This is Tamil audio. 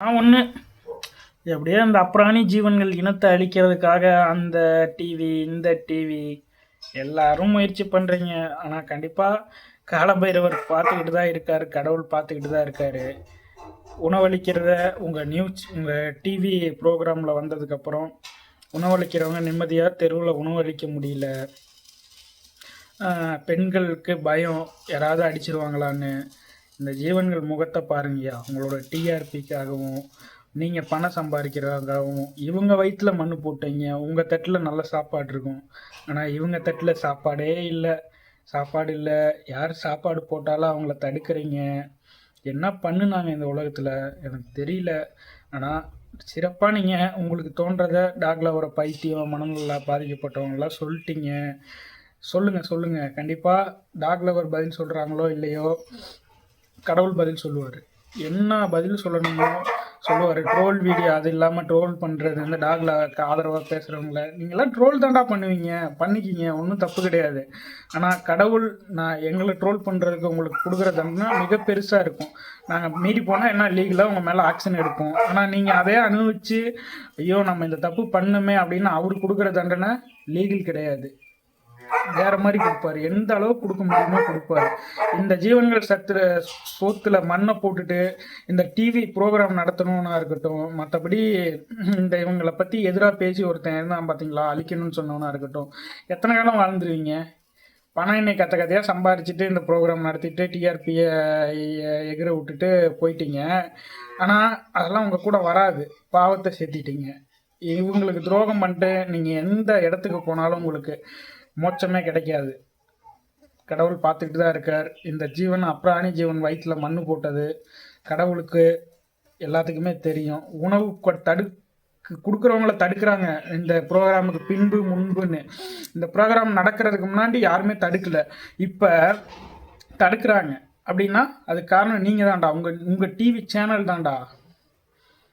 நான் ஒன்று எப்படியோ அந்த அப்ராணி ஜீவன்கள் இனத்தை அழிக்கிறதுக்காக அந்த டிவி இந்த டிவி எல்லாரும் முயற்சி பண்ணுறீங்க ஆனால் கண்டிப்பாக காலபைரவர் பார்த்துக்கிட்டு தான் இருக்கார் கடவுள் பார்த்துக்கிட்டு தான் இருக்கார். உணவளிக்கிறத உங்கள் நியூஸ் உங்கள் டிவி ப்ரோக்ராமில் வந்ததுக்கப்புறம் உணவளிக்கிறவங்க நிம்மதியாக தெருவில் உணவளிக்க முடியல. பெண்களுக்கு பயம் யாராவது அடிச்சிருவாங்களான்னு. இந்த ஜீவன்கள் முகத்தை பாருங்கய்யா. உங்களோட டிஆர்பிக்காகவும் நீங்கள் பணம் சம்பாதிக்கிறதாகவும் இவங்க வயிற்றில் மண்ணு போட்டீங்க உங்கள் தட்டில் நல்ல சாப்பாடு இருக்கும். ஆனால் இவங்க தட்டில் சாப்பாடே இல்லை. சாப்பாடு இல்லை. யார் சாப்பாடு போட்டாலும் அவங்கள தடுக்கிறீங்க. என்ன பண்ணுனாங்க இந்த உலகத்தில்? எனக்கு தெரியல. ஆனால் சிறப்பாக நீங்கள் உங்களுக்கு தோன்றதை டாக்ல வர பைத்தியம் மனநல பாதிக்கப்பட்டவங்களாம் சொல்லிட்டீங்க. சொல்லுங்கள் சொல்லுங்கள் கண்டிப்பாக டாக் லவர் பதில் சொல்கிறாங்களோ இல்லையோ? கடவுள் பதில் சொல்லுவார். என்ன பதில் சொல்லணுமோ சொல்லுவார். ட்ரோல் வீடியோ அது இல்லாமல் ட்ரோல் பண்ணுறது இந்த டாக்ல ஆதரவாக பேசுகிறவங்கள நீங்களாம் ட்ரோல் தாண்டா பண்ணுவீங்க. பண்ணிக்கிங்க. ஒன்றும் தப்பு கிடையாது. ஆனால் கடவுள் நான் எங்களை ட்ரோல் பண்ணுறதுக்கு உங்களுக்கு கொடுக்குற தண்டனை மிக பெருசாக இருக்கும். நாங்கள் மீறி போனால் என்ன லீகலாக உங்கள் மேலே ஆக்ஷன் எடுப்போம். ஆனால் நீங்கள் அதே அனுபவிச்சு ஐயோ நம்ம இந்த தப்பு பண்ணுமே அப்படின்னு அவர் கொடுக்குற தண்டனை லீகல் கிடையாது. வேற மாதிரி கொடுப்பாரு. எந்த அளவுக்கு கொடுக்க முடியுமோ கொடுப்பாரு. இந்த ஜீவன்கள் சத்துல சோத்துல மண்ணை போட்டுட்டு இந்த டிவி ப்ரோக்ராம் நடத்தணும்னா இருக்கட்டும் மற்றபடி இந்த இவங்களை பத்தி எதிராக பேசி ஒருத்தன் இருந்தான் பார்த்தீங்களா அழிக்கணும்னு சொன்னவனா இருக்கட்டும். எத்தனை காலம் வாழ்ந்துருவீங்க? பணம் இன்னைக்கு கத்த கதையாக சம்பாரிச்சுட்டு இந்த ப்ரோக்ராம் நடத்திட்டு டிஆர்பியை எகிர விட்டுட்டு போயிட்டீங்க. ஆனால் அதெல்லாம் உங்கள் கூட வராது. பாவத்தை சேர்த்திட்டீங்க. இவங்களுக்கு துரோகம் பண்ணிட்டு நீங்கள் எந்த இடத்துக்கு போனாலும் உங்களுக்கு மோட்சமே கிடைக்காது. கடவுள் பார்த்துக்கிட்டு தான் இருக்கார். இந்த ஜீவன் அப்ராணி ஜீவன் வயிற்றில் மண்ணு போட்டது. கடவுளுக்கு எல்லாத்துக்குமே தெரியும். உணவு கொ- தடு கொடுக்குறவங்கள தடுக்கிறாங்க. இந்த ப்ரோக்ராமுக்கு பின்பு முன்புன்னு. இந்த ப்ரோக்ராம் நடக்கிறதுக்கு முன்னாடி யாருமே தடுக்கல. இப்போ தடுக்கிறாங்க. அப்படின்னா அதுக்கு காரணம் நீங்கள் தான்டா உங்கள் உங்கள் டிவி சேனல் தான்டா.